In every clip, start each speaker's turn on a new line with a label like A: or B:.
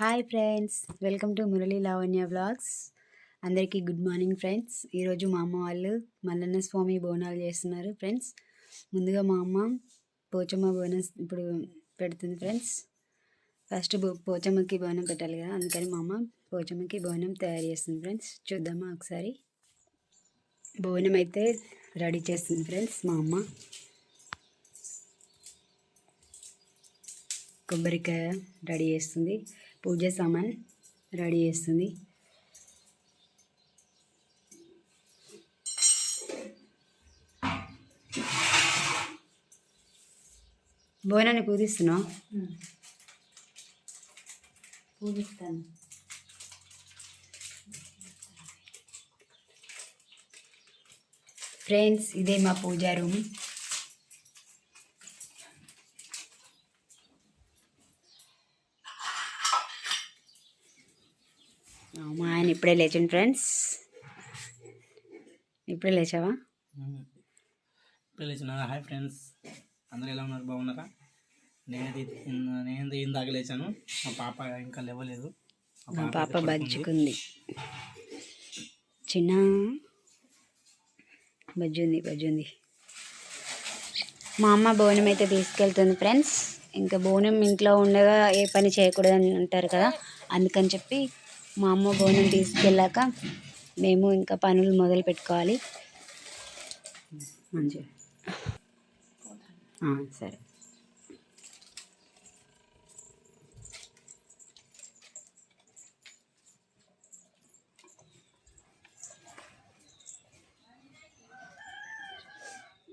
A: Hi friends welcome to Murali Lavanya blogs అందరికీ good morning friends. ఈరోజు మా అమ్మ వాళ్ళు మల్లన్న స్వామి బోనాలు చేస్తున్నారు ఫ్రెండ్స్. ముందుగా మా అమ్మ పోచమ్మ బోనం ఇప్పుడు పెడుతుంది ఫ్రెండ్స్. ఫస్ట్ పోచమ్మకి బోనం పెట్టాలి కదా అందుకని మా అమ్మ పోచమ్మకి బోనం తయారు చేస్తుంది ఫ్రెండ్స్. చూద్దామా ఒకసారి. బోనం అయితే రెడీ చేస్తుంది ఫ్రెండ్స్ మా అమ్మ. కొబ్బరికాయ రెడీ చేస్తుంది. పూజ సామాన్ రెడీ చేస్తుంది. బోనాన్ని పూజిస్తున్నావు? పూజిస్తాను. ఫ్రెండ్స్ ఇదే మా పూజా రూమ్. మా ఆయన ఇప్పుడే లేచిండు ఫ్రెండ్స్. ఇప్పుడే లేచావా?
B: పిలిచిన హాయ్ ఫ్రెండ్స్. అందరూ ఎలా ఉన్నారు? బాగున్నారా? నేనైతే నేనైతే ఇందాక లేచాను. మా పాప ఇంకా లేవలేదు.
A: మా పాప బజ్జుకుంది. చిన్న బజ్జుంది బజ్జుంది. మా అమ్మ బోనం అయితే తీసుకెళ్తుంది ఫ్రెండ్స్. ఇంకా బోనం ఇంట్లో ఉండగా ఏ పని చేయకూడదని అంటారు కదా అందుకని చెప్పి మా అమ్మ బోనం తీసుకెళ్ళాక మేము ఇంకా పనులు మొదలు పెట్టుకోవాలి. మంచిగా. సరే.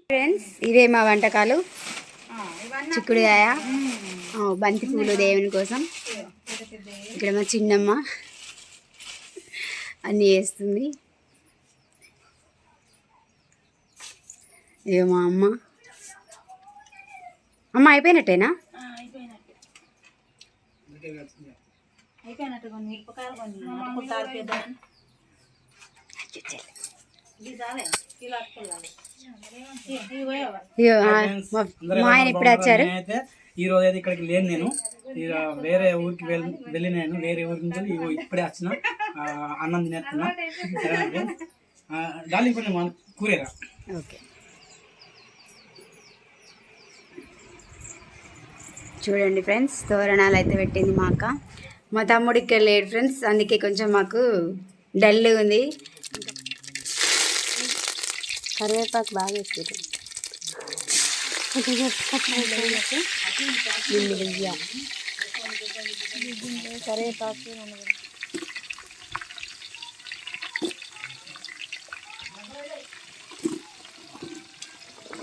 A: ఫ్రెండ్స్ ఇవే మా వంటకాలు. చిక్కుడుకాయ ఆ, బంతి పూలు దేవుని కోసం. ఇక్కడ మా చిన్నమ్మ అన్నీ వేస్తుంది ఇక మా అమ్మ. అమ్మ అయిపోయినట్టేనా?
C: అయిపోయినట్టు. కొన్ని మిరపకాయలు కొన్ని
A: మా ఆయన ఇప్పుడు వచ్చారు.
B: ఈరోజు అయితే ఇక్కడికి లేను నేను. వేరే ఊరికి వెళ్ళి వెళ్ళినాను వేరే ఊరికి నుంచి వెళ్ళి ఇప్పుడే వచ్చిన. అన్నం తినేస్తున్నా. సరేనా కొంచెం కూరేరా?
A: ఓకే. చూడండి ఫ్రెండ్స్ తోరణాలు అయితే పెట్టింది మా అక్క. మా తమ్ముడు ఇక్కడ లేడు ఫ్రెండ్స్. అందుకే కొంచెం మాకు డల్ ఉంది. కరివేపాకు బాగా వేసారు కరివేపాకు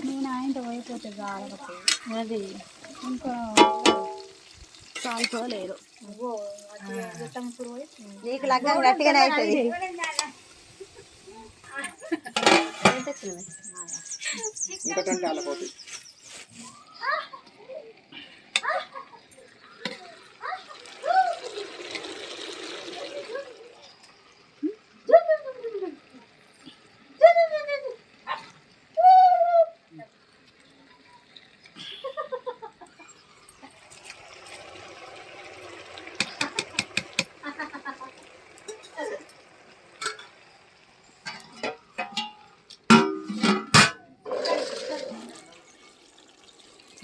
C: నేను ఆయనతో పోయిపోతే కాలకపోతే అది ఇంకా చాలుకోలేదు
A: నీకు లగ్గం గట్టిగానే అవుతుంది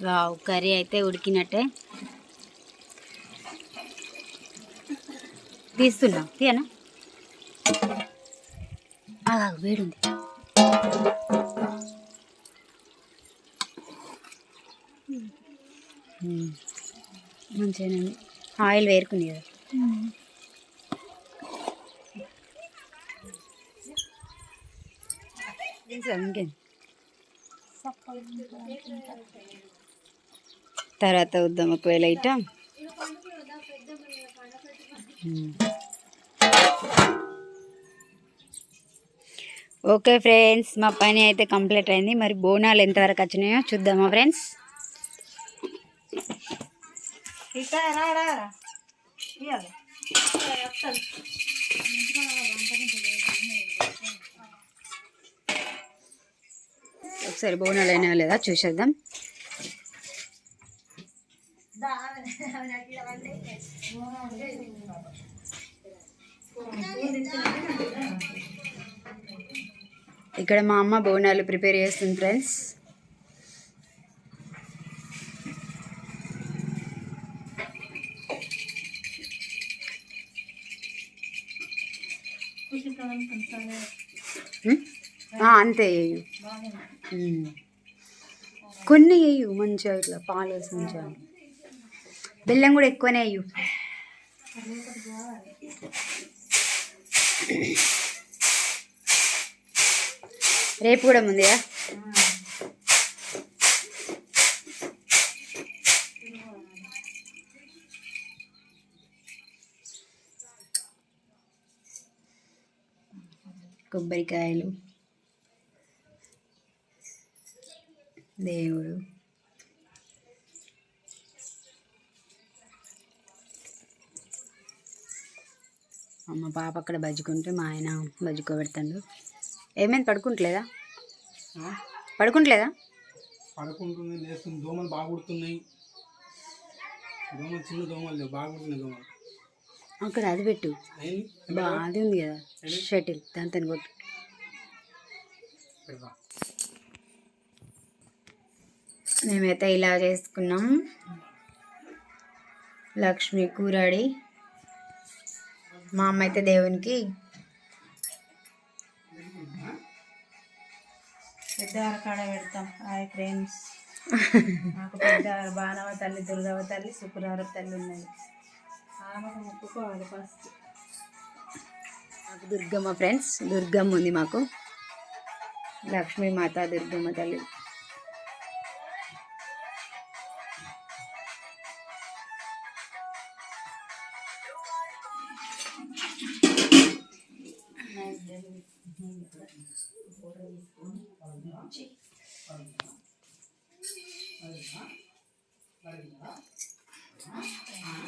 A: వావ్ కర్రీ అయితే ఉడికినట్టే. తీస్తున్నా తీయనా? వేడుంది. మంచిగానే. ఆయిల్ వేరుకుంది కదా ఇంకేం? తర్వాత వద్దాం ఒకవేళ ఇట. ఓకే ఫ్రెండ్స్ మా పని అయితే కంప్లీట్ అయింది. మరి బోనాలు ఎంతవరకు వచ్చినాయో చూద్దామా ఫ్రెండ్స్? ఒకసారి బోనాలు అయినా లేదా చూసేద్దాం. ఇక్కడ మా అమ్మ బోనాలు ప్రిపేర్ చేస్తుంది ఫ్రెండ్స్. అంతే వేయు. కొన్ని వేయు మంచిగా ఇట్లా పాలు వేసి మంచిగా బెల్లం కూడా ఎక్కువనే వేయు రేపు కూడా ముందుగా కొబ్బరికాయలు దేవుడు అమ్మ పాప అక్కడ బజ్జుకుంటే మా ఆయన బజ్జుకోబెడతాడు. ఏమైంది పడుకుంటలేదా? పడుకుంటలేదా?
B: పడుకుంటుంది లేస్తుంది. దోమలు బాగా కుడుతున్నాయి. దోమలు చిన్న దోమలు లేవు. బాగా కుడుతున్నాయి దోమలు.
A: అక్కడ అది పెట్టు. అది ఉంది కదా. షటిల్. దాంతో కొట్టు.
B: పెడతా.
A: మేమైతే ఇలా చేసుకున్నాం. లక్ష్మి కూరాడి. మా అమ్మ అయితే దేవునికి
C: పెద్దవారి కాడ పెడతాం. Hi friends. నాకు పెద్దవారు బాణవ తల్లి దుర్గవ తల్లి శుక్రవారం తల్లి ఉన్నది. ఆమెకు మొక్కుకోవాలి ఫస్ట్
A: మాకు దుర్గమ్మ ఫ్రెండ్స్ దుర్గమ్మ ఉంది మాకు. లక్ష్మీ మాత దుర్గమ్మ తల్లి.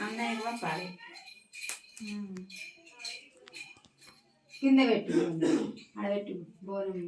C: అన్నయ్య పంపాలి
A: కింద పెట్టు ఆడ పెట్టు బోనం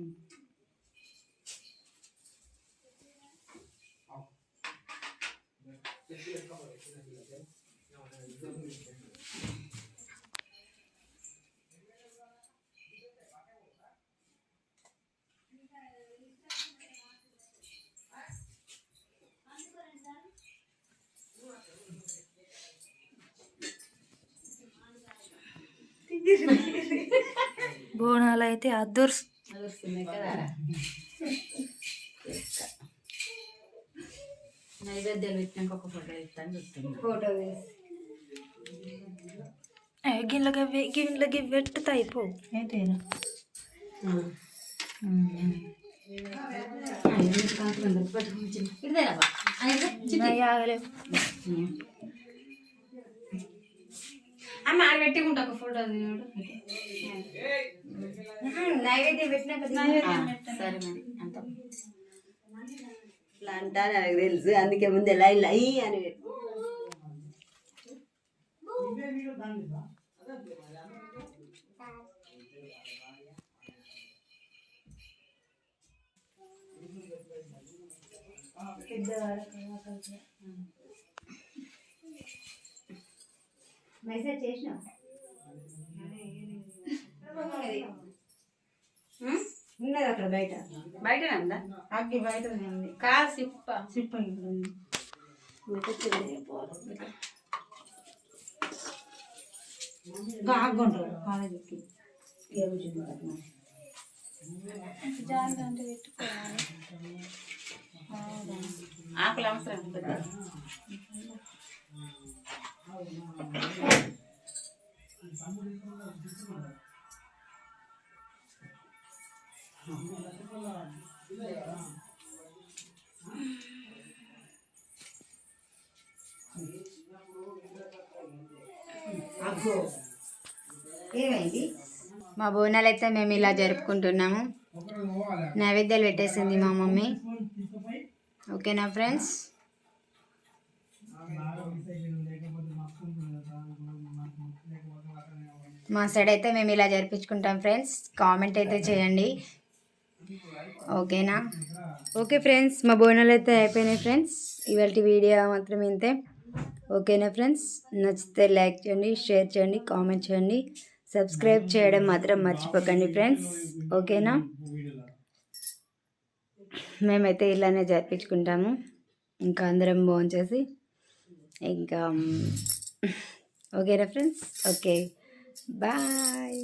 C: బోనాలు అయితే అద్దూర్స్
A: నైవేద్యాలు పెట్టినాక ఒక ఫోటో ఇస్తాను చూస్తున్నా. ఫోటో
C: గిన్నెలకి గిన్నెలకి పెట్టుతా అయిపో ఏంటైనా
A: అమ్మ ఆడ పెట్టుకుంటా ఒక ఫోటో నైవేద్యం పెట్టినాక సరే మరి అంత.
D: ఇట్లా అంటా నాకు తెలుసు అందుకే ముందు ఎలా ఇలా అని పెట్టు.
A: మెసేజ్ చేసిన? ఉన్నది. అక్కడ బయట. బయటనే ఉందా?
C: అగ్గి బయట ఉంది.
A: కాదు సిప్ప.
C: సిప్ప ఆగుంటారు కాలేజీకి
A: ఆకులు అవసరం.
D: ఏమైంది?
A: మా బోనాలు అయితే మేము ఇలా జరుపుకుంటున్నాము. నైవేద్యాలు పెట్టేసింది మా మమ్మీ. ఓకేనా ఫ్రెండ్స్? మా సైడ్ అయితే మేము ఇలా జరిపించుకుంటాం ఫ్రెండ్స్. కామెంట్ అయితే చేయండి. ఓకేనా? ఓకే ఫ్రెండ్స్ మా బోనాలు అయితే అయిపోయినాయి ఫ్రెండ్స్. ఇవాళ వీడియో మాత్రం ఇంతే. ఓకేనా ఫ్రెండ్స్? నచ్చితే లైక్ చేయండి షేర్ చేయండి కామెంట్ చేయండి. సబ్స్క్రైబ్ చేయడం మాత్రం మర్చిపోకండి ఫ్రెండ్స్. ఓకేనా? మేమైతే ఇలానే జరిపించుకుంటాము. ఇంకా అందరం భోంచేసి ఇంకా ఓకేనా ఫ్రెండ్స్ ఓకే బాయ్